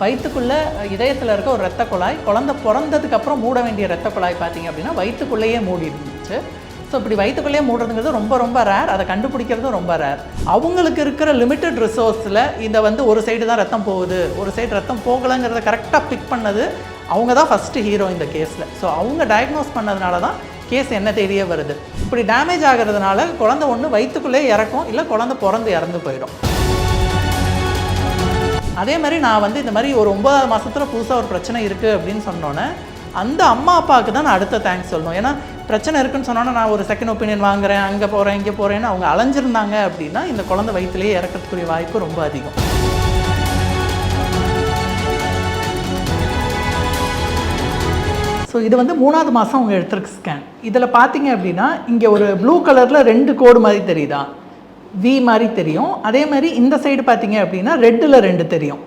வயிற்றுக்குள்ளே இதயத்தில் இருக்க ஒரு ரத்த குழாய் குழந்தை பிறந்ததுக்கப்புறம் மூட வேண்டிய ரத்த குழாய் பார்த்தீங்க அப்படின்னா வயிற்றுக்குள்ளேயே மூடி இருந்துச்சு. ஸோ இப்படி வயிற்றுக்குள்ளேயே மூடுறதுங்கிறது ரொம்ப ரொம்ப ரேர் அதை கண்டுபிடிக்கிறதும் ரொம்ப ரேர் அவங்களுக்கு இருக்கிற லிமிட்டட் ரிசோர்ஸில் இதை வந்து ஒரு சைடு தான் ரத்தம் போகுது ஒரு சைடு ரத்தம் போகலைங்கிறத கரெக்டாக பிக் பண்ணது அவங்க தான் ஃபஸ்ட்டு ஹீரோ இந்த கேஸில் ஸோ அவங்க டயக்னோஸ் பண்ணதுனால தான் கேஸ் என்ன தேடியே வருது. இப்படி டேமேஜ் ஆகிறதுனால குழந்தை ஒன்று வயிற்றுக்குள்ளே இறக்கும் இல்லை குழந்தை பிறந்து இறந்து போயிடும். அதே மாதிரி நான் வந்து இந்த மாதிரி ஒரு ஒன்பதாவது மாதத்தில் புதுசாக ஒரு பிரச்சனை இருக்குது அப்படின்னு சொன்னோன்னே அந்த அம்மா அப்பாவுக்கு தான் நான் அடுத்த தேங்க்ஸ் சொல்லணும். ஏன்னா பிரச்சனை இருக்குன்னு சொன்னோன்னே நான் ஒரு செகண்ட் ஒப்பீனியன் வாங்குறேன் அங்கே போகிறேன் இங்கே போகிறேன்னு அவங்க அலைஞ்சிருந்தாங்க அப்படின்னா இந்த குழந்தை வயிற்றுலேயே இறக்கிறதுக்குரிய வாய்ப்பு ரொம்ப அதிகம். ஸோ இது வந்து மூணாவது மாதம் அவங்க எடுத்துருக்கு ஸ்கேன் இதில் பார்த்தீங்க அப்படின்னா இங்கே ஒரு ப்ளூ கலரில் ரெண்டு கோடு மாதிரி தெரியுதா? வி மாதிரி தெரியும். அதே மாதிரி இந்த சைடு பார்த்தீங்க அப்படின்னா ரெட்டில் ரெண்டு தெரியும்.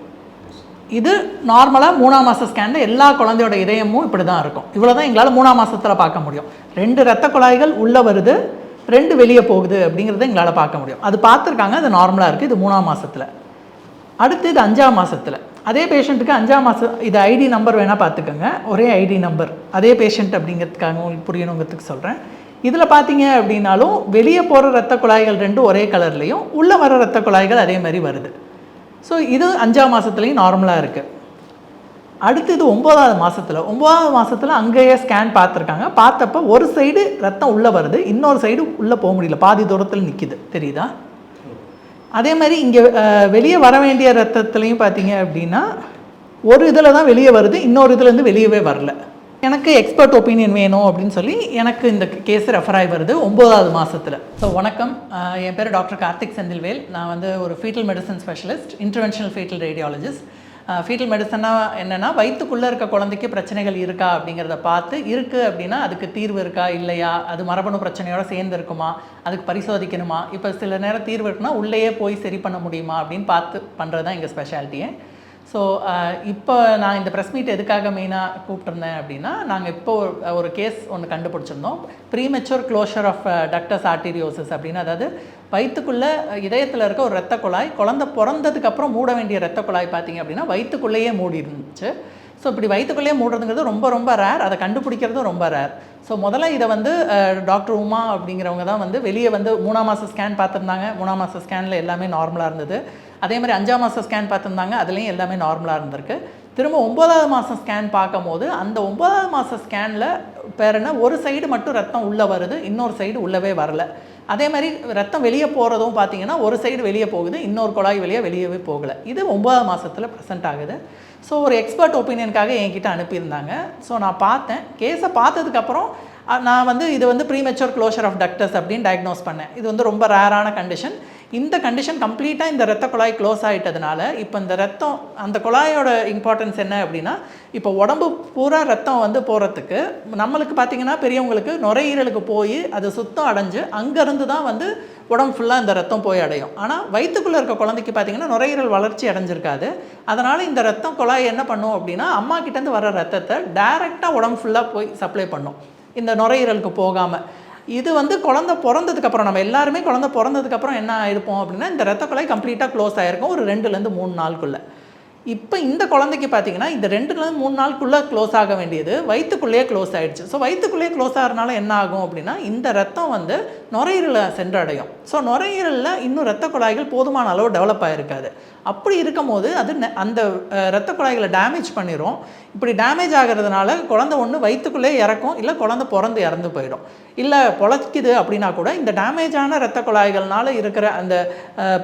இது நார்மலாக மூணாம் மாத ஸ்கேனில் எல்லா குழந்தையோட இதயமும் இப்படி தான் இருக்கும். இவ்வளோ தான் எங்களால் மூணாம் மாதத்தில் பார்க்க முடியும். ரெண்டு ரத்த குழாய்கள் உள்ளே வருது ரெண்டு வெளியே போகுது அப்படிங்கிறத எங்களால் பார்க்க முடியும். அது பார்த்துருக்காங்க அது நார்மலாக இருக்குது இது மூணாம் மாதத்தில் அடுத்து இது அஞ்சாம் மாதத்தில் அதே பேஷண்ட்டுக்கு அஞ்சாம் மாதம் இது ஐடி நம்பர் வேணால் பார்த்துக்கோங்க. ஒரே ஐடி நம்பர் அதே பேஷண்ட் அப்படிங்கிறதுக்காக உங்களுக்கு புரியணுங்கிறதுக்கு சொல்கிறேன் இதில் பார்த்தீங்க அப்படின்னாலும் வெளியே போகிற ரத்த குழாய்கள் ரெண்டும் ஒரே கலர்லேயும் உள்ளே வர ரத்த குழாய்கள் அதே மாதிரி வருது. ஸோ இது அஞ்சாம் மாதத்துலேயும் நார்மலாக இருக்குது அடுத்து இது ஒம்போதாவது மாதத்தில் ஒம்போதாவது மாதத்தில் அங்கேயே ஸ்கேன் பார்த்துருக்காங்க. பார்த்தப்ப ஒரு சைடு ரத்தம் உள்ளே வருது இன்னொரு சைடு உள்ளே போக முடியல. பாதி தூரத்தில் நிற்கிது தெரியுதா? அதே மாதிரி இங்கே வெளியே வர வேண்டிய ரத்தத்துலேயும் பார்த்தீங்க அப்படின்னா ஒரு இதில் தான் வெளியே வருது இன்னொரு இதுலேருந்து வெளியவே வரல. எனக்கு எக்ஸ்பர்ட் ஒப்பீனியன் வேணும் அப்படின்னு சொல்லி எனக்கு இந்த கேஸ் ரெஃபர் ஆகி வருது ஒம்போதாவது மாதத்தில் ஸோ வணக்கம். என் பேர் டாக்டர் கார்த்திக் செந்தில்வேல். நான் வந்து ஒரு fetal medicine specialist interventional fetal radiologist fetal மெடிசன்னா என்னென்னா வயிற்றுக்குள்ளே இருக்க குழந்தைக்கு பிரச்சனைகள் இருக்கா அப்படிங்கிறத பார்த்து இருக்குது அப்படின்னா அதுக்கு தீர்வு இருக்கா இல்லையா? அது மரபணு பிரச்சனையோட சேர்ந்து இருக்குமா? அதுக்கு பரிசோதிக்கணுமா? இப்போ சில நேரம் தீர்வு இருக்குன்னா உள்ளேயே போய் சரி பண்ண முடியுமா அப்படின்னு பார்த்து பண்ணுறது தான் எங்கள் ஸ்பெஷாலிட்டியே ஸோ uh, இப்போ நான் இந்த ப்ரெஸ் மீட் எதுக்காக மெயினாக கூப்பிட்ருந்தேன் அப்படின்னா நாங்கள் இப்போ ஒரு- ஒரு கேஸ் ஒன்று கண்டுபிடிச்சிருந்தோம் premature closure of ductus arteriosus அப்படின்னு. அதாவது வயிற்றுக்குள்ளே இதயத்தில் இருக்க ஒரு ரத்த குழாய் குழந்தை பிறந்ததுக்கப்புறம் மூட வேண்டிய ரத்த குழாய் பார்த்தீங்க அப்படின்னா வயிற்றுக்குள்ளேயே மூடி இருந்துச்சு ஸோ இப்படி வயிற்றுக்குள்ளேயே மூடுறதுங்கிறது ரொம்ப ரொம்ப ரேர் அதை கண்டுபிடிக்கிறதும் ரொம்ப ரேர் ஸோ முதல்ல இதை வந்து டாக்டர் உமா அப்படிங்கிறவங்க தான் வந்து வெளியே வந்து மூணாம் மாதம் ஸ்கேன் பார்த்துருந்தாங்க. மூணாம் மாதம் ஸ்கேனில் எல்லாமே நார்மலாக இருந்தது. அதே மாதிரி அஞ்சாம் மாதம் ஸ்கேன் பார்த்துருந்தாங்க. அதுலேயும் எல்லாமே நார்மலாக இருந்திருக்கு. திரும்ப ஒன்பதாவது மாதம் ஸ்கேன் பார்க்கும்போது அந்த ஒன்பதாவது மாதம் ஸ்கேனில் பேர் என்ன ஒரு சைடு மட்டும் ரத்தம் உள்ளே வருது இன்னொரு சைடு உள்ளவே வரல. அதே மாதிரி ரத்தம் வெளியே போகிறதும் பார்த்தீங்கன்னா ஒரு சைடு வெளியே போகுது இன்னொரு குழாய் வெளியே வெளியவே போகலை. இது ஒம்பதாவது மாதத்தில் ப்ரெசென்ட் ஆகுது. ஸோ ஒரு எக்ஸ்பர்ட் ஒப்பீனியனுக்காக என்கிட்ட அனுப்பியிருந்தாங்க. ஸோ நான் பார்த்தேன். கேஸை பார்த்ததுக்கப்புறம் நான் வந்து இது வந்து ப்ரீமெச்சூர் க்ளோஷர் ஆஃப் டக்டர்ஸ் அப்படின்னு டயக்னோஸ் பண்ணேன். இது வந்து ரொம்ப ரேரான கண்டிஷன் இந்த கண்டிஷன் கம்ப்ளீட்டாக இந்த ரத்த குழாய் க்ளோஸ் ஆகிட்டதுனால இப்போ இந்த ரத்தம் அந்த குழாயோட இம்பார்ட்டன்ஸ் என்ன அப்படின்னா இப்போ உடம்பு பூரா ரத்தம் வந்து போகிறதுக்கு நம்மளுக்கு பார்த்தீங்கன்னா பெரியவங்களுக்கு நுரையீரலுக்கு போய் அது சுத்தம் அடைஞ்சு அங்கேருந்து தான் வந்து உடம்பு ஃபுல்லாக இந்த ரத்தம் போய் அடையும். ஆனால் வயிற்றுக்குள்ளே இருக்க குழந்தைக்கு பார்த்தீங்கன்னா நுரையீரல் வளர்ச்சி அடைஞ்சிருக்காது. அதனால் இந்த ரத்தம் குழாய் என்ன பண்ணும் அப்படின்னா அம்மா கிட்டேருந்து வர ரத்தத்தை டைரெக்டாக உடம்பு ஃபுல்லாக போய் சப்ளை பண்ணும். இந்த நுரையீரலுக்கு போகாமல் இது வந்து குழந்தை பிறந்ததுக்கப்புறம் நம்ம எல்லாருமே குழந்தை பிறந்ததுக்கப்புறம் என்ன ஆயிருப்போம் அப்படின்னா இந்த ரத்த குழாய் கம்ப்ளீட்டாக க்ளோஸ் ஆகிருக்கும் ஒரு ரெண்டுலேருந்து மூணு நாளுக்குள்ளே. இப்போ இந்த குழந்தைக்கு பார்த்தீங்கன்னா இந்த ரெண்டுலேருந்து மூணு நாளுக்குள்ளே க்ளோஸ் ஆக வேண்டியது வயிற்றுக்குள்ளேயே க்ளோஸ் ஆகிடுச்சு ஸோ வயிற்றுக்குள்ளேயே க்ளோஸ் ஆகிறனால என்ன ஆகும் அப்படின்னா இந்த ரத்தம் வந்து நுரையீரலை சென்றடையும். ஸோ நுரையீரலில் இன்னும் ரத்த குழாய்கள் போதுமான அளவு டெவலப் ஆகிருக்காது அப்படி இருக்கும்போது அது நெ- அந்த ரத்த குழாய்களை டேமேஜ் பண்ணிடும் இப்படி டேமேஜ் ஆகிறதுனால குழந்தை ஒன்று வயிற்றுக்குள்ளே இறக்கும் இல்லை குழந்தை பிறந்து இறந்து போயிடும். இல்லை பொழைக்குது அப்படின்னா கூட இந்த டேமேஜான ரத்த குழாய்கள்னால் இருக்கிற அந்த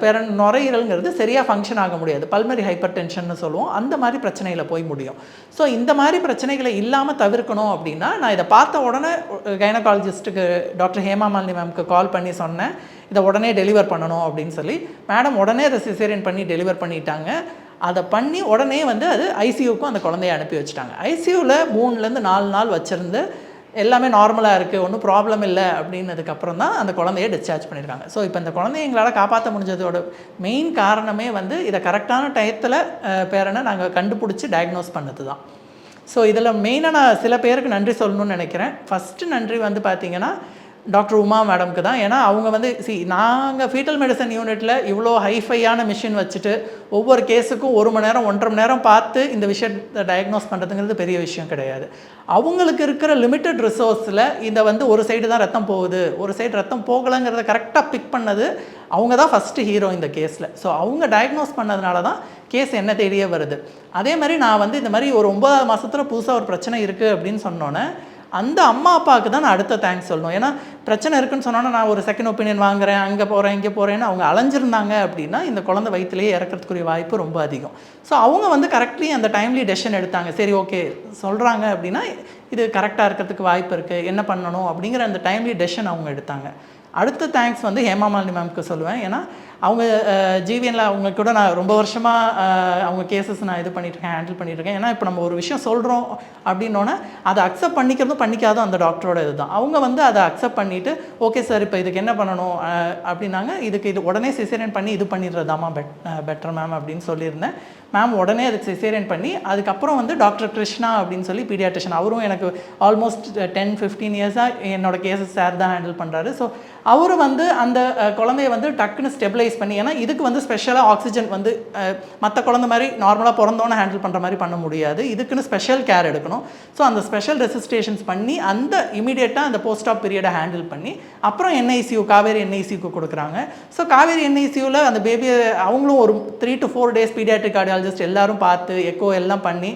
பெரன் பெற நுரையீரல்ங்கிறது சரியாக ஃபங்க்ஷன் ஆக முடியாது. பல்மரி ஹைப்பர் டென்ஷன்னு சொல்லுவோம். அந்த மாதிரி பிரச்சனையில் போய் முடியும். ஸோ இந்த மாதிரி பிரச்சனைகளை இல்லாமல் தவிர்க்கணும் அப்படின்னா நான் இதை பார்த்த உடனே கைனகாலஜிஸ்ட்டுக்கு டாக்டர் ஹேமா மாலினி மேம்க்கு கால் பண்ணி சொன்னேன். இதை உடனே டெலிவர் பண்ணணும் அப்படின்னு சொல்லி. மேடம் உடனே அதை சிசேரியன் பண்ணி டெலிவர் பண்ணிட்டாங்க. அதை பண்ணி உடனே வந்து அது ஐசியூக்கும் அந்த குழந்தைய அனுப்பி வச்சுட்டாங்க. ஐசியூவில் மூணுலேருந்து நாலு நாள் வச்சுருந்து எல்லாமே நார்மலாக இருக்குது ஒன்றும் ப்ராப்ளம் இல்லை அப்படின்னதுக்கப்புறம் தான் அந்த குழந்தைய டிஸ்சார்ஜ் பண்ணியிருக்காங்க. ஸோ இப்போ இந்த குழந்தைய எங்களால் காப்பாற்ற முடிஞ்சதோட மெயின் காரணமே வந்து இதை கரெக்டான டயத்தில் பேரனை நாங்கள் கண்டுபிடிச்சி டயக்னோஸ் பண்ணது தான். ஸோ இதில் மெயினாக நான் சில பேருக்கு நன்றி சொல்லணும்னு நினைக்கிறேன். ஃபஸ்ட்டு நன்றி வந்து பார்த்திங்கன்னா டாக்டர் உமா மேடம்க்கு தான். ஏன்னா அவங்க வந்து சி நாங்கள் ஃபீட்டல் மெடிசன் யூனிட்டில் இவ்வளோ ஹைஃபையான மிஷின் வச்சுட்டு ஒவ்வொரு கேஸுக்கும் ஒரு மணி நேரம் ஒன்றரை மணி நேரம் பார்த்து இந்த விஷயத்தை டயக்னோஸ் பண்ணுறதுங்கிறது பெரிய விஷயம் கிடையாது. அவங்களுக்கு இருக்கிற லிமிட்டட் ரிசோர்ஸில் இந்த வந்து ஒரு சைடு தான் ரத்தம் போகுது. ஒரு சைடு ரத்தம் போகலைங்கிறத கரெக்டாக பிக் பண்ணது அவங்க தான் ஃபஸ்ட்டு ஹீரோ இந்த கேஸில் ஸோ அவங்க டயக்னோஸ் பண்ணதுனால தான் கேஸ் என்ன தேடியே வருது. அதே மாதிரி நான் வந்து இந்த மாதிரி ஒரு ஒன்பதாவது மாதத்தில் புதுசாக ஒரு பிரச்சனை இருக்குது அப்படின்னு சொன்னோன்னே அந்த அம்மா அப்பாவுக்கு தான் நான் அடுத்த தேங்க்ஸ் சொல்லணும். ஏன்னா பிரச்சனை இருக்குன்னு சொன்னோன்னா நான் ஒரு செகண்ட் ஒப்பீனியன் வாங்குறேன் அங்கே போகிறேன் இங்கே போகிறேன்னு அவங்க அலைஞ்சிருந்தாங்க அப்படின்னா இந்த குழந்தை வயிற்றுலேயே இறக்கிறதுக்குரிய வாய்ப்பு ரொம்ப அதிகம். ஸோ அவங்க வந்து கரெக்ட்லி அந்த டைம்லி டெசிஷன் எடுத்தாங்க. சரி ஓகே சொல்கிறாங்க அப்படின்னா இது கரெக்டாக இருக்கிறதுக்கு வாய்ப்பு இருக்குது என்ன பண்ணணும் அப்படிங்கிற அந்த டைம்லி டெசிஷன் அவங்க எடுத்தாங்க. அடுத்த தேங்க்ஸ் வந்து ஹேமாமாலினி மேம்க்கு சொல்லுவேன். ஏன்னா அவங்க ஜிவிஎனில் அவங்க கூட நான் ரொம்ப வருஷமாக அவங்க கேசஸ் நான் இது பண்ணிட்டுருக்கேன் ஹேண்டில் பண்ணிட்டுருக்கேன். ஏன்னா இப்போ நம்ம ஒரு விஷயம் சொல்கிறோம் அப்படின்னோடனே அதை அக்செப்ட் பண்ணிக்கிறதும் பண்ணிக்காதும் அந்த டாக்டரோட இதுதான். அவங்க வந்து அதை அக்செப்ட் பண்ணிவிட்டு ஓகே சார் இப்போ இதுக்கு என்ன பண்ணணும்? அப்படின்னாங்க. இதுக்கு இது உடனே சிசேரியன் பண்ணி இது பண்ணிடுறதாமா பெட் பெட்டர் மேம் அப்படின்னு சொல்லியிருந்தேன். மேம் உடனே அதுக்கு சிசேரியன் பண்ணி அதுக்கப்புறம் வந்து டாக்டர் கிருஷ்ணா அப்படின்னு சொல்லி பீடியாட்ரிஷன் அவரும் எனக்கு ஆல்மோஸ்ட் டென் ஃபிஃப்டீன் இயர்ஸாக என்னோட கேசஸ் சார் தான் ஹேண்டில் பண்ணுறாரு ஸோ அவர் வந்து அந்த குழந்தைய வந்து டக்குன்னு ஸ்டெபிலைஸ் பண்ணி ஏன்னா இதுக்கு வந்து ஸ்பெஷலாக ஆக்சிஜன் வந்து மற்ற குழந்தை மாதிரி நார்மலாக பிறந்தோன்னே ஹேண்டில் பண்ணுற மாதிரி பண்ண முடியாது. இதுக்குன்னு ஸ்பெஷல் கேர் எடுக்கணும். ஸோ அந்த ஸ்பெஷல் ரெசிஸ்டேஷன்ஸ் பண்ணி அந்த இமீடியட்டாக அந்த போஸ்ட் ஆஃப் பீரியடை ஹேண்டில் பண்ணி அப்புறம் என்ஐசியூ காவேரி என்ஐசியூக்கு கொடுக்குறாங்க. ஸோ காவேரி என்ஐசியூவில் அந்த பேபியை அவங்களும் ஒரு three to four days paediatric cardiologist எல்லாரும் பார்த்து எக்கோ எல்லாம் பண்ணி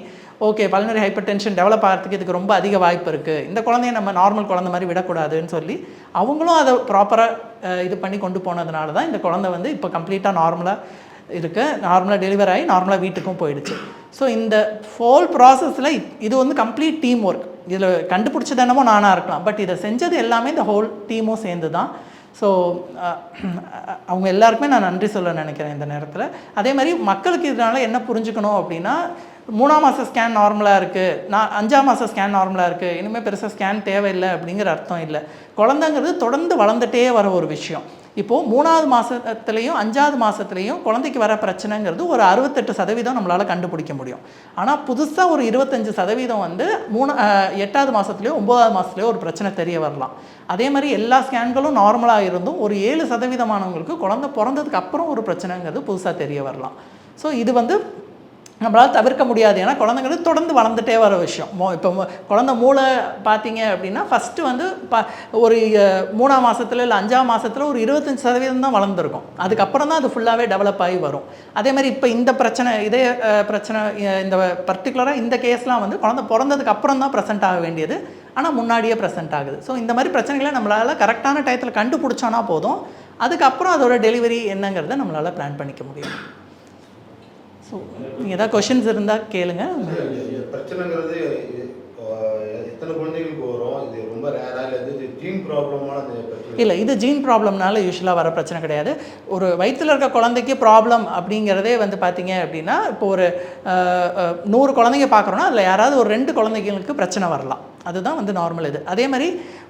okay pulmonary hyper tension develop ஆகிறதுக்கு இதுக்கு ரொம்ப அதிக வாய்ப்பு இருக்குது இந்த குழந்தைய நம்ம நார்மல் குழந்தை மாதிரி விடக்கூடாதுன்னு சொல்லி அவங்களும் அதை ப்ராப்பராக இது பண்ணி கொண்டு போனதுனால தான் இந்த குழந்தை வந்து இப்போ கம்ப்ளீட்டாக நார்மலாக இருக்கு. நார்மலாக டெலிவர் ஆகி நார்மலாக வீட்டுக்கும் போயிடுச்சு. ஸோ இந்த ஃபோல் ப்ராசஸில் இது வந்து கம்ப்ளீட் டீம் ஒர்க் இதில் கண்டுபிடிச்சது என்னமோ நானாக இருக்கலாம். பட் இதை செஞ்சது எல்லாமே இந்த ஹோல் டீமும் சேர்ந்து தான். ஸோ அவங்க எல்லாருக்குமே நான் நன்றி சொல்ல நினைக்கிறேன் இந்த நேரத்தில். அதே மாதிரி மக்களுக்கு இதனால் என்ன புரிஞ்சுக்கணும் அப்படின்னா மூணாம் மாத ஸ்கேன் நார்மலாக இருக்குது நான் அஞ்சாம் மாத ஸ்கேன் நார்மலாக இருக்குது இனிமேல் பெருசாக ஸ்கேன் தேவையில்லை அப்படிங்கிற அர்த்தம் இல்லை. குழந்தைங்கிறது தொடர்ந்து வளர்ந்துட்டே வர ஒரு விஷயம். இப்போது மூணாவது மாதத்துலேயும் அஞ்சாவது மாதத்துலேயும் குழந்தைக்கு வர பிரச்சனைங்கிறது ஒரு அறுபத்தெட்டு சதவீதம் நம்மளால் கண்டுபிடிக்க முடியும். ஆனால் புதுசாக ஒரு இருபத்தஞ்சு சதவீதம் வந்து மூணு எட்டாவது மாதத்துலேயோ ஒம்பதாவது மாதத்துலேயோ ஒரு பிரச்சனை தெரிய வரலாம். அதே மாதிரி எல்லா ஸ்கேன்களும் நார்மலாக இருந்தும் ஒரு ஏழு சதவீதமானவங்களுக்கு குழந்தை பிறந்ததுக்கு அப்புறம் ஒரு பிரச்சனைங்கிறது புதுசாக தெரிய வரலாம். ஸோ இது வந்து நம்மளால் தவிர்க்க முடியாது. ஏன்னா குழந்தைங்களுக்கு தொடர்ந்து வளர்ந்துட்டே வர விஷயம். மோ இப்போ குழந்த குழந்தை மூளை பார்த்தீங்க அப்படின்னா ஃபஸ்ட்டு வந்து ப ஒரு மூணாம் மாதத்துல இல்லை அஞ்சாம் மாதத்தில் ஒரு இருபத்தஞ்சி சதவீதம் தான் வளர்ந்துருக்கும். அதுக்கப்புறம் தான் அது ஃபுல்லாகவே டெவலப் ஆகி வரும். அதே மாதிரி இப்போ இந்த பிரச்சனை இதே பிரச்சனை இந்த பர்டிகுலராக இந்த கேஸ்லாம் வந்து குழந்தை பிறந்ததுக்கு அப்புறம் தான் ப்ரெசென்ட் ஆக வேண்டியது. ஆனால் முன்னாடியே ப்ரெசென்ட் ஆகுது. ஸோ இந்த மாதிரி பிரச்சனைகளை நம்மளால் கரெக்டான டயத்தில் கண்டுபிடிச்சோன்னா போதும். அதுக்கப்புறம் அதோட டெலிவரி என்னங்கிறத நம்மளால் பிளான் பண்ணிக்க முடியும். ஸோ நீங்கள் ஏதாவது கொஷின்ஸ் இருந்தால் கேளுங்க. பிரச்சனைங்கிறது எத்தனை குழந்தைகளுக்கு வரும்? இது ரொம்ப ரேரா இல்லை இது ஜீன் ப்ராப்ளமான இல்லை இது ஜீன் ப்ராப்ளம்னால யூஸ்வலாக வர பிரச்சனை கிடையாது. ஒரு வயிற்றில் இருக்க குழந்தைக்கு ப்ராப்ளம் அப்படிங்கிறதே வந்து பார்த்தீங்க அப்படின்னா இப்போ ஒரு நூறு குழந்தைங்க பார்க்குறோன்னா அதில் யாராவது ஒரு ரெண்டு குழந்தைங்களுக்கு பிரச்சனை வரலாம். அதுதான் வந்து நார்மல் இது. அதே மாதிரி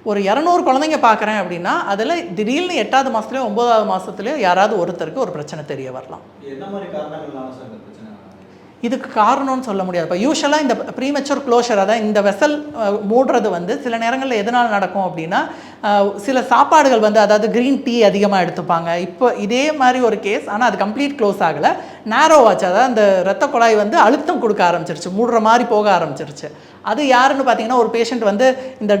ஒரு இரநூறு குழந்தைங்க பார்க்குறேன் அப்படின்னா அதில் திடீர்னு எட்டாவது மாதத்துலேயோ ஒம்போதாவது மாதத்துலேயோ யாராவது ஒருத்தருக்கு ஒரு பிரச்சனை தெரிய வரலாம். என்ன மாதிரி காரணங்கள்னால சார் இதுக்கு காரணம்னு சொல்ல முடியாது. இப்போ யூஸ்வலாக இந்த ப்ரீமெச்சூர் க்ளோஷர் அதான் இந்த வெசல் மூடுறது வந்து சில நேரங்களில் எதனால் நடக்கும் அப்படின்னா சில சாப்பாடுகள் வந்து அதாவது க்ரீன் டீ அதிகமாக எடுத்துப்பாங்க. இப்போ இதே மாதிரி ஒரு கேஸ் ஆனால் அது கம்ப்ளீட் க்ளோஸ் ஆகலை. நேரோ ஆச்சு. அதாவது அந்த ரத்த குழாய் வந்து அழுத்தம் கொடுக்க ஆரம்பிச்சிருச்சு. மூடுற மாதிரி போக ஆரம்பிச்சிருச்சு. அது யாருன்னு பார்த்தீங்கன்னா ஒரு பேஷண்ட் வந்து இந்த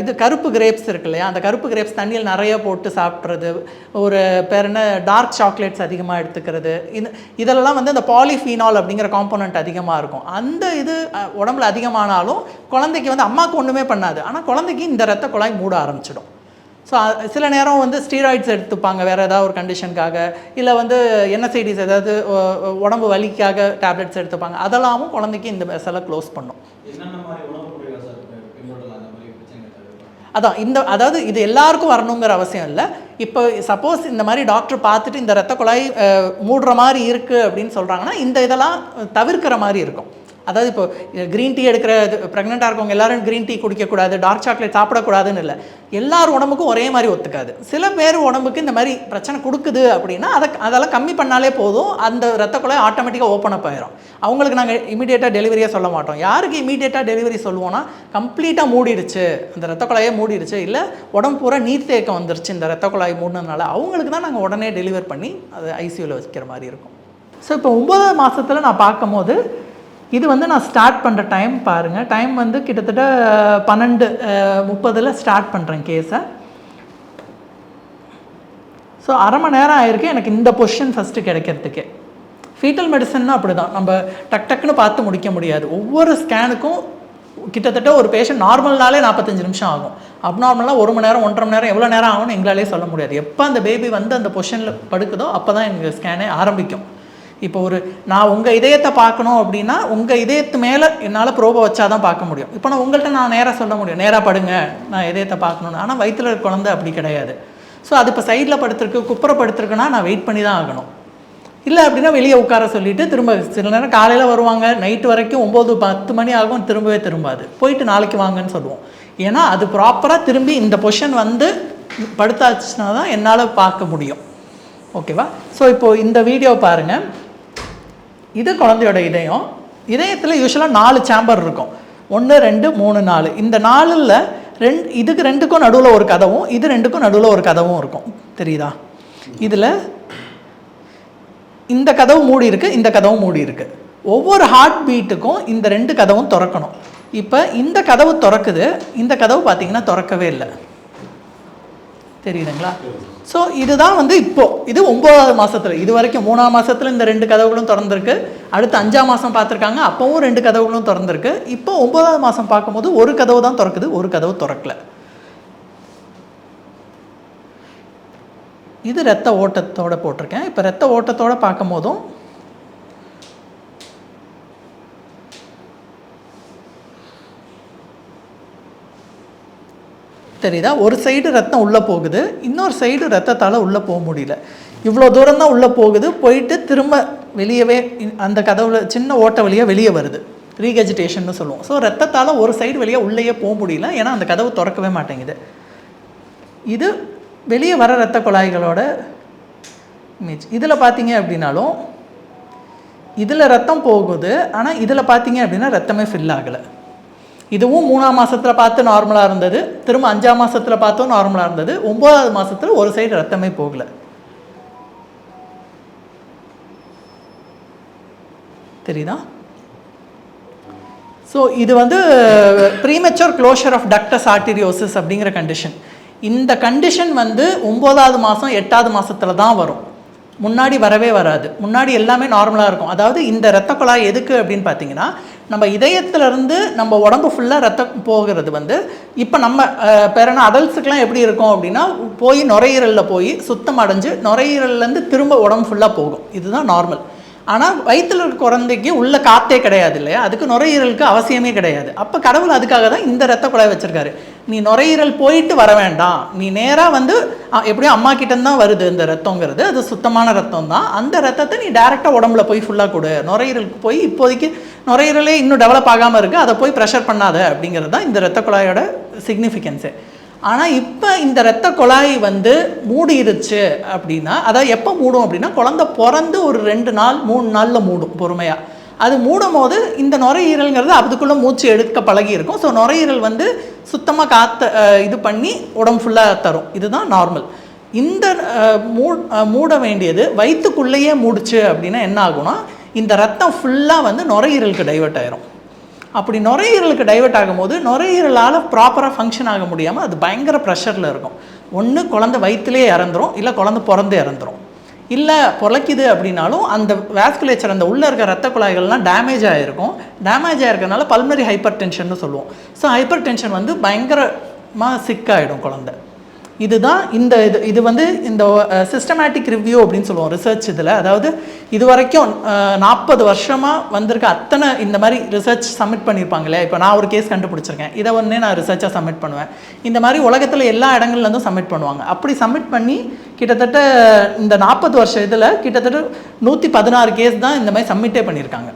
இது கருப்பு கிரேப்ஸ் இருக்கு இல்லையா? அந்த கருப்பு கிரேப்ஸ் தண்ணியில் நிறைய போட்டு சாப்பிட்றது. ஒரு பேர் என்ன? டார்க் சாக்லேட்ஸ் அதிகமாக எடுத்துக்கிறது. இது இதெல்லாம் வந்து அந்த பாலிஃபீனால் அப்படிங்கிற காம்போனன்ட் அதிகமாக இருக்கும். அந்த இது உடம்புல அதிகமானாலும் குழந்தைக்கு வந்து அம்மாவுக்கு ஒன்றுமே பண்ணாது. ஆனால் குழந்தைக்கு இந்த ரத்த குழாய் மூட ஆரம்பிச்சிடும். ஸோ சில நேரம் வந்து ஸ்டீராய்ட்ஸ் எடுத்துப்பாங்க வேறு ஏதாவது ஒரு கண்டிஷனுக்காக இல்லை வந்து என்எஸ்ஐடிஸ் ஏதாவது உடம்பு வலிக்காக டேப்லெட்ஸ் எடுத்துப்பாங்க. அதெல்லாமும் குழந்தைக்கு இந்த வெசலை க்ளோஸ் பண்ணும். அதான் இந்த அதாவது இது எல்லாருக்கும் வரணுங்கிற அவசியம் இல்லை. இப்போ சப்போஸ் இந்த மாதிரி டாக்டர் பார்த்துட்டு இந்த ரத்த குழாய் மூடுற மாதிரி இருக்குது அப்படின்னு சொல்கிறாங்கன்னா இந்த இதெல்லாம் தவிர்க்கிற மாதிரி இருக்கும். அதாவது இப்போ க்ரீன் டீ எடுக்கிற ப்ரெக்னெண்ட்டாக இருக்கவங்க எல்லாரும் க்ரீன் டீ குடிக்கக்கூடாது டார்க் சாக்லேட் சாப்பிடக்கூடாதுன்னு இல்லை. எல்லார் உடம்புக்கும் ஒரே மாதிரி ஒத்துக்காது. சில பேர் உடம்புக்கு இந்த மாதிரி பிரச்சனை கொடுக்குது அப்படின்னா அதை அதெல்லாம் கம்மி பண்ணாலே போதும் அந்த ரத்த குழாய் ஆட்டோமேட்டிக்காக ஓப்பன் அப் ஆயிரும். அவங்களுக்கு நாங்கள் இமீடியட்டாக டெலிவரியாக சொல்ல மாட்டோம். யாருக்கு இமீடியட்டாக டெலிவரி சொல்லுவோன்னா கம்ப்ளீட்டாக மூடிடுச்சு அந்த ரத்த குழாயே மூடிடுச்சு இல்லை உடம்பு பூரா நீர்த்தேக்கம் வந்துருச்சு இந்த ரத்த குழாய் மூடினதுனால அவங்களுக்கு தான் நாங்கள் உடனே டெலிவர் பண்ணி அதை ஐசியூவில் வச்சுக்கிற மாதிரி இருக்கும். ஸோ இப்போ ஒம்பதாவது மாதத்தில் நான் பார்க்கும்போது இது வந்து நான் ஸ்டார்ட் பண்ணுற டைம் பாருங்கள் டைம் வந்து கிட்டத்தட்ட பன்னெண்டு முப்பதில் ஸ்டார்ட் பண்ணுறேன் கேஸை ஸோ அரை மணி நேரம் ஆயிருக்கு. எனக்கு இந்த பொசிஷன் ஃபஸ்ட்டு கிடைக்கிறதுக்கு. ஃபீட்டல் மெடிசன்னா அப்படி தான் நம்ம டக் டக்குன்னு பார்த்து முடிக்க முடியாது. ஒவ்வொரு ஸ்கேனுக்கும் கிட்டத்தட்ட ஒரு பேஷண்ட் நார்மல்னாலே நாற்பத்தஞ்சு நிமிஷம் ஆகும். அப்நார்மலாக ஒரு மணி நேரம் ஒன்றரை மணி நேரம் எவ்வளோ நேரம் ஆகும்னு எங்களாலே சொல்ல முடியாது. எப்போ அந்த பேபி வந்து அந்த பொசிஷனில் படுக்குதோ அப்போ தான் எங்கள் ஸ்கேனே ஆரம்பிக்கும். இப்போ ஒரு நான் உங்கள் இதயத்தை பார்க்கணும் அப்படின்னா உங்கள் இதயத்து மேலே என்னால் ப்ரோபை வச்சா தான் பார்க்க முடியும். இப்போ நான் உங்கள்கிட்ட நான் நேராக சொல்ல முடியும். நேராக படுங்க நான் இதயத்தை பார்க்கணுன்னு ஆனால் வயிற்றில் இருக்க குழந்தை அப்படி கிடையாது. ஸோ அது இப்போ சைடில் படுத்துருக்கு குப்புற படுத்துருக்குன்னா நான் வெயிட் பண்ணி தான் ஆகணும். இல்லை அப்படின்னா வெளியே உட்கார சொல்லிட்டு திரும்ப சில நேரம் காலையில் வருவாங்க நைட்டு வரைக்கும் ஒம்பது பத்து மணி ஆகும் திரும்பவே திரும்பாது. போயிட்டு நாளைக்கு வாங்கன்னு சொல்லுவோம். ஏன்னா அது ப்ராப்பராக திரும்பி இந்த பொஷன் வந்து படுத்தாச்சுன்னா தான் என்னால் பார்க்க முடியும். ஓகேவா ஸோ இப்போது இந்த வீடியோ பாருங்கள் இது குழந்தையோட இதயம். இதயத்தில் யூஸ்வலாக நாலு சேம்பர் இருக்கும். ஒன்று ரெண்டு மூணு நாலு. இந்த நாலில் ரெண்டு இதுக்கு ரெண்டுக்கும் நடுவில் ஒரு கதவும் இது ரெண்டுக்கும் நடுவில் ஒரு கதவும் இருக்கும். தெரியுதா? இதில் இந்த கதவு மூடி இருக்கு இந்த கதவும் மூடி இருக்கு. ஒவ்வொரு ஹார்ட் பீட்டுக்கும் இந்த ரெண்டு கதவும் திறக்கணும். இப்போ இந்த கதவு திறக்குது இந்த கதவு பார்த்தீங்கன்னா திறக்கவே இல்லை. தெரியுதுங்களா? ஸோ இதுதான் வந்து இப்போது இது ஒன்பதாவது மாதத்தில் இது வரைக்கும் மூணாம் மாதத்தில் இந்த ரெண்டு கதவுகளும் திறந்திருக்கு. அடுத்து அஞ்சாம் மாதம் பார்த்துருக்காங்க. அப்போவும் ரெண்டு கதவுகளும் திறந்திருக்கு. இப்போ ஒன்பதாவது மாதம் பார்க்கும்போது ஒரு கதவு தான் திறக்குது ஒரு கதவு திறக்கல. இது ரத்த ஓட்டத்தோடு போட்டிருக்கேன். இப்போ ரத்த ஓட்டத்தோடு பார்க்கும் போதும் தெரியுதா? ஒரு சைடு ரத்தம் உள்ளே போகுது இன்னொரு சைடு ரத்தத்தால் உள்ளே போக முடியல. இவ்வளோ தூரம் தான் உள்ளே போகுது போயிட்டு திரும்ப வெளியவே அந்த கதவுல சின்ன ஓட்ட வழியாக வெளியே வருது. ரீகெஜிடேஷன்னு சொல்லுவோம். ஸோ ரத்தத்தால் ஒரு சைடு வழியாக உள்ளேயே போக முடியல ஏன்னா அந்த கதவு திறக்கவே மாட்டேங்குது. இது வெளியே வர ரத்த குழாய்களோட இமேஜ் இதில் பார்த்தீங்க அப்படின்னாலும் இதில் ரத்தம் போகுது ஆனால் இதில் பார்த்தீங்க அப்படின்னா ரத்தமே ஃபில் ஆகலை. இதுவும் மூணாம் மாதத்தில் பார்த்து நார்மலாக இருந்தது. திரும்ப அஞ்சாம் மாதத்தில் பார்த்தும் நார்மலாக இருந்தது. ஒன்பதாவது மாதத்தில் ஒரு சைடு ரத்தமே போகல. தெரியுதா? ஸோ இது வந்து premature closure of ductus arteriosus அப்படிங்கிற கண்டிஷன் இந்த கண்டிஷன் வந்து ஒம்போதாவது மாதம் எட்டாவது மாதத்தில் தான் வரும். முன்னாடி வரவே வராது. முன்னாடி எல்லாமே நார்மலாக இருக்கும். அதாவது இந்த இரத்த குழாய் எதுக்கு அப்படின்னு பார்த்தீங்கன்னா நம்ம இதயத்திலேருந்து நம்ம உடம்பு ஃபுல்லாக ரத்தம் போகிறது வந்து இப்போ நம்ம பேரனா அடல்ட்ஸுக்கெலாம் எப்படி இருக்கும் அப்படின்னா போய் நுரையீரலில் போய் சுத்தம் அடைஞ்சு நுரையீரல்லேருந்து திரும்ப உடம்பு ஃபுல்லாக போகும். இதுதான் நார்மல் ஆனால் வயிற்றில் இருக்க குழந்தைக்கு உள்ள காத்தே கிடையாது இல்லையா? அதுக்கு நுரையீரலுக்கு அவசியமே கிடையாது. அப்போ கடவுள் அதுக்காக தான் இந்த ரத்த குழாய் வச்சுருக்காரு. நீ நுரையீரல் போயிட்டு வர வேண்டாம். நீ நேராக வந்து எப்படியும் அம்மா கிட்டேருந்து தான் வருது இந்த ரத்தங்கிறது. அது சுத்தமான ரத்தம் தான் அந்த ரத்தத்தை நீ டேரெக்டாக உடம்புல போய் ஃபுல்லாக கொடு. நுரையீரலுக்கு போய் இப்போதைக்கு நுரையீரலே இன்னும் டெவலப் ஆகாமல் இருக்குது அதை போய் ப்ரெஷர் பண்ணாத அப்படிங்கிறது தான் இந்த ரத்த குழாயோட சிக்னிஃபிகன்ஸு ஆனால் இப்போ இந்த இரத்த குழாய் வந்து மூடிருச்சு அப்படின்னா அதாவது எப்போ மூடும் அப்படின்னா குழந்தை பிறந்து ஒரு ரெண்டு நாள் மூணு நாளில் மூடும் பொறுமையாக அது மூடும் போது இந்த நுரையீரல்ங்கிறது அதுக்குள்ளே மூச்சு எடுக்க பழகி இருக்கும். ஸோ நுரையீரல் வந்து சுத்தமாக காற்ற இது பண்ணி உடம்பு ஃபுல்லாக தரும். இதுதான் நார்மல் இந்த மூ மூட வேண்டியது வயிற்றுக்குள்ளேயே மூடிச்சு அப்படின்னா என்ன ஆகும்னா இந்த ரத்தம் ஃபுல்லாக வந்து நுரையீரலுக்கு டைவர்ட் ஆயிரும். அப்படி நுரையீரலுக்கு டைவர்ட் ஆகும்போது நுரையீரலால் ப்ராப்பராக ஃபங்க்ஷன் ஆக முடியாமல் அது பயங்கர ப்ரெஷரில் இருக்கும். ஒன்று குழந்தை வயிற்றுலேயே இறந்துரும் இல்லை குழந்தை பிறந்து இறந்துரும். இல்லை பொழைக்குது அப்படின்னாலும் அந்த வேஸ்குலேச்சர் அந்த உள்ளே இருக்க ரத்த குழாய்கள்லாம் டேமேஜ் ஆகிருக்கும் டேமேஜ் ஆகிருக்கனால பல்மரி ஹைப்பர் டென்ஷன்னு சொல்லுவோம். ஸோ ஹைப்பர் டென்ஷன் வந்து பயங்கரமாக சிக்காயிடும் குழந்தை. இதுதான் இந்த இது இது வந்து இந்த சிஸ்டமேட்டிக் ரிவ்யூ அப்படின்னு சொல்லுவோம் ரிசர்ச் இதில். அதாவது இது வரைக்கும் நாற்பது வருஷமாக வந்திருக்க அத்தனை இந்த மாதிரி ரிசர்ச் சப்மிட் பண்ணியிருப்பாங்களே இப்போ நான் ஒரு கேஸ் கண்டுபிடிச்சிருக்கேன். இதை ஒன்றே நான் ரிசர்ச்சாக சப்மிட் பண்ணுவேன். இந்த மாதிரி உலகத்தில் எல்லா இடங்கள்லேருந்தும் சப்மிட் பண்ணுவாங்க. அப்படி சப்மிட் பண்ணி கிட்டத்தட்ட இந்த நாற்பது வருஷம் இதில் கிட்டத்தட்ட நூற்றி பதினாறு கேஸ் தான் இந்த மாதிரி சப்மிட்டே பண்ணியிருக்காங்க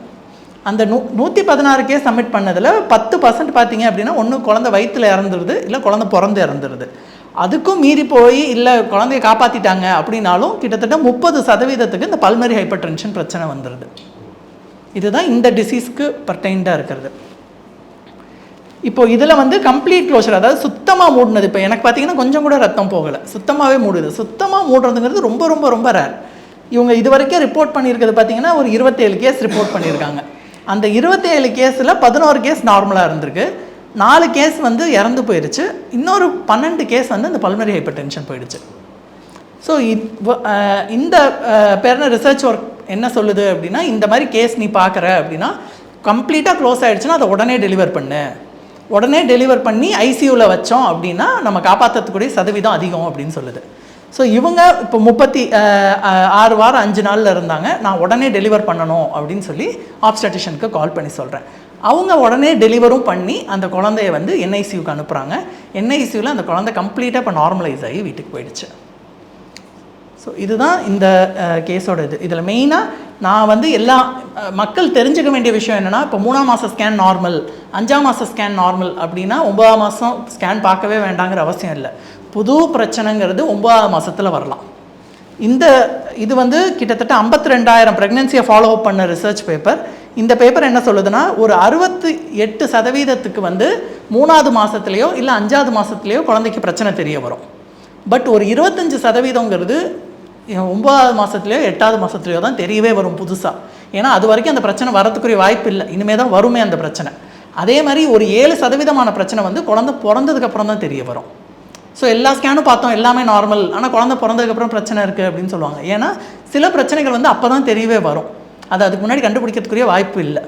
அந்த நூ நூற்றி பதினாறு கேஸ் சப்மிட் பண்ணதில் பத்து பர்சன்ட் பார்த்தீங்க அப்படின்னா ஒன்று குழந்தை வயிற்றில் இறந்துருது இல்லை குழந்தை பிறந்து இறந்துருது. அதுக்கும் மீறி போய் இல்லை குழந்தைய காப்பாற்றிட்டாங்க அப்படின்னாலும் கிட்டத்தட்ட முப்பது சதவீதத்துக்கு இந்த பல்மரி ஹைப்பர் டென்ஷன் பிரச்சனை வந்துடுது இதுதான் இந்த டிசீஸ்க்கு பர்டைண்டாக இருக்கிறது. இப்போ இதில் வந்து கம்ப்ளீட் க்ளோஷர் அதாவது சுத்தமாக மூடினது இப்போ எனக்கு பார்த்தீங்கன்னா கொஞ்சம் கூட ரத்தம் போகலை. சுத்தமாகவே மூடுது. சுத்தமாக மூடுறதுங்கிறது ரொம்ப ரொம்ப ரொம்ப ரேர் இவங்க இது வரைக்கும் ரிப்போர்ட் பண்ணியிருக்கிறது பார்த்தீங்கன்னா ஒரு இருபத்தேழு கேஸ் ரிப்போர்ட் பண்ணியிருக்காங்க. அந்த இருபத்தேழு கேஸில் பதினோரு கேஸ் நார்மலாக இருந்திருக்கு. நாலு கேஸ் வந்து இறந்து போயிடுச்சு இன்னொரு பன்னெண்டு கேஸ் வந்து இந்த பல்மரி ஹைப்பர் டென்ஷன் போயிடுச்சு ஸோ இந்த அஹ், ரிசர்ச் ஒர்க் என்ன சொல்லுது அப்படின்னா இந்த மாதிரி கேஸ் நீ பார்க்குற அப்படின்னா கம்ப்ளீட்டாக க்ளோஸ் ஆகிடுச்சுன்னா அதை உடனே டெலிவர் பண்ணு. உடனே டெலிவர் பண்ணி ஐசியூவில் வச்சோம் அப்படின்னா நம்ம காப்பாற்றக்கூடிய சதவீதம் அதிகம் அப்படின்னு சொல்லுது. ஸோ இவங்க இப்போ முப்பத்தி ஆறு வாரம் அஞ்சு நாளில் இருந்தாங்க. நான் உடனே டெலிவர் பண்ணணும் அப்படின்னு சொல்லி ஆப்ஸ்டாட்டிஷனுக்கு கால் பண்ணி சொல்கிறேன் அவங்க உடனே டெலிவரும் பண்ணி அந்த குழந்தைய வந்து என்ஐசியூக்கு அனுப்புகிறாங்க என்ஐசியூவில் அந்த குழந்தை கம்ப்ளீட்டாக இப்போ நார்மலைஸ் ஆகி வீட்டுக்கு போயிடுச்சு. ஸோ இதுதான் இந்த கேஸோட இது. இதில் மெயினாக நான் வந்து எல்லா மக்கள் தெரிஞ்சுக்க வேண்டிய விஷயம் என்னென்னா இப்போ மூணாம் மாதம் ஸ்கேன் நார்மல் அஞ்சாம் மாதம் ஸ்கேன் நார்மல் அப்படின்னா ஒன்பதாம் மாதம் ஸ்கேன் பார்க்கவே வேண்டாங்கிற அவசியம் இல்லை. புது பிரச்சனைங்கிறது ஒன்பதாம் மாதத்தில் வரலாம். இந்த இது வந்து கிட்டத்தட்ட ஐம்பத்தி ரெண்டாயிரம் ப்ரெக்னென்சியை ஃபாலோ அப் பண்ண ரிசர்ச் பேப்பர் இந்த பேப்பர் என்ன சொல்லுதுன்னா ஒரு அறுபத்தி எட்டு சதவீதத்துக்கு வந்து மூணாவது மாதத்துலேயோ இல்லை அஞ்சாவது மாதத்துலேயோ குழந்தைக்கு பிரச்சனை தெரிய வரும். பட் ஒரு இருபத்தஞ்சி சதவீதங்கிறது ஒன்பதாவது மாதத்துலையோ எட்டாவது மாதத்துலையோ தான் தெரியவே வரும் புதுசாக ஏன்னா அது வரைக்கும் அந்த பிரச்சனை வரத்துக்குரிய வாய்ப்பு இல்லை. இனிமே தான் வருமே அந்த பிரச்சனை. அதே மாதிரி ஒரு ஏழு சதவீதமான பிரச்சனை வந்து குழந்தை பிறந்ததுக்கப்புறம் தான் தெரிய வரும். ஸோ எல்லா ஸ்கேனும் பார்த்தோம் எல்லாமே நார்மல் ஆனால் குழந்தை பிறந்ததுக்கப்புறம் பிரச்சனை இருக்குது அப்படின்னு சொல்லுவாங்க. ஏன்னா சில பிரச்சனைகள் வந்து அப்போ தான் தெரியவே வரும். அது அதுக்கு முன்னாடி கண்டுபிடிக்கிறதுக்குரிய வாய்ப்பு இல்லை.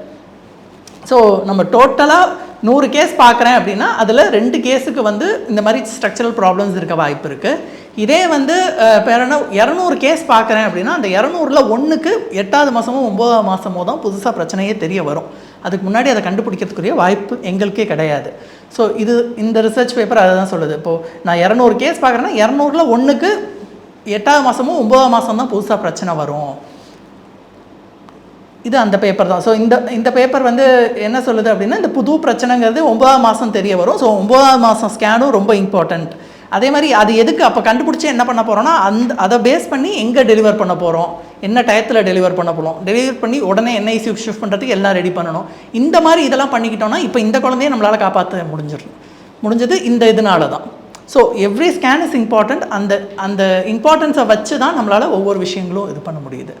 ஸோ நம்ம டோட்டலாக நூறு கேஸ் பார்க்குறேன் அப்படின்னா அதில் ரெண்டு கேஸுக்கு வந்து இந்த மாதிரி ஸ்ட்ரக்சரல் ப்ராப்ளம்ஸ் இருக்க வாய்ப்பு இருக்குது இதே வந்து அஹ், என்ன இரநூறு கேஸ் பார்க்குறேன் அப்படின்னா அந்த இரநூறுல ஒன்றுக்கு எட்டாவது மாதமோ ஒம்போதாவது மாதமோ தான் புதுசாக பிரச்சனையே தெரிய வரும். அதுக்கு முன்னாடி அதை கண்டுபிடிக்கிறதுக்குரிய வாய்ப்பு எங்களுக்கே கிடையாது. ஸோ இது இந்த ரிசர்ச் பேப்பர் அதை தான் சொல்லுது. இப்போது நான் இரநூறு கேஸ் பார்க்குறேன்னா இரநூறுல ஒன்றுக்கு எட்டாவது மாதமும் ஒம்போதாவது மாதம் தான் புதுசாக பிரச்சனை வரும். இது அந்த பேப்பர் தான். ஸோ இந்த இந்த பேப்பர் வந்து என்ன சொல்லுது அப்படின்னா இந்த புது பிரச்சனைங்கிறது ஒன்பதாம் மாதம் தெரிய வரும். ஸோ ஒன்பதாம் மாதம் ஸ்கேனும் ரொம்ப இம்பார்ட்டண்ட் அதே மாதிரி அது எதுக்கு அப்போ கண்டுபிடிச்சி என்ன பண்ண போகிறோன்னா அந்த அதை பேஸ் பண்ணி எங்கே டெலிவர் பண்ண போகிறோம் என்ன டயத்தில் டெலிவர் பண்ண போகிறோம் டெலிவர் பண்ணி உடனே என்ஐசியூ ஷிஃப்ட் பண்ணுறதுக்கு எல்லாம் ரெடி பண்ணணும். இந்த மாதிரி இதெல்லாம் பண்ணிக்கிட்டோம்னா இப்போ இந்த குழந்தைய நம்மளால் காப்பாற்ற முடிஞ்சிடும் முடிஞ்சது இந்த இதனால தான். So every scan is important அந்த அந்த இம்பார்ட்டன்ஸை வச்சு தான் நம்மளால் ஒவ்வொரு விஷயங்களும் இது பண்ண முடியுது.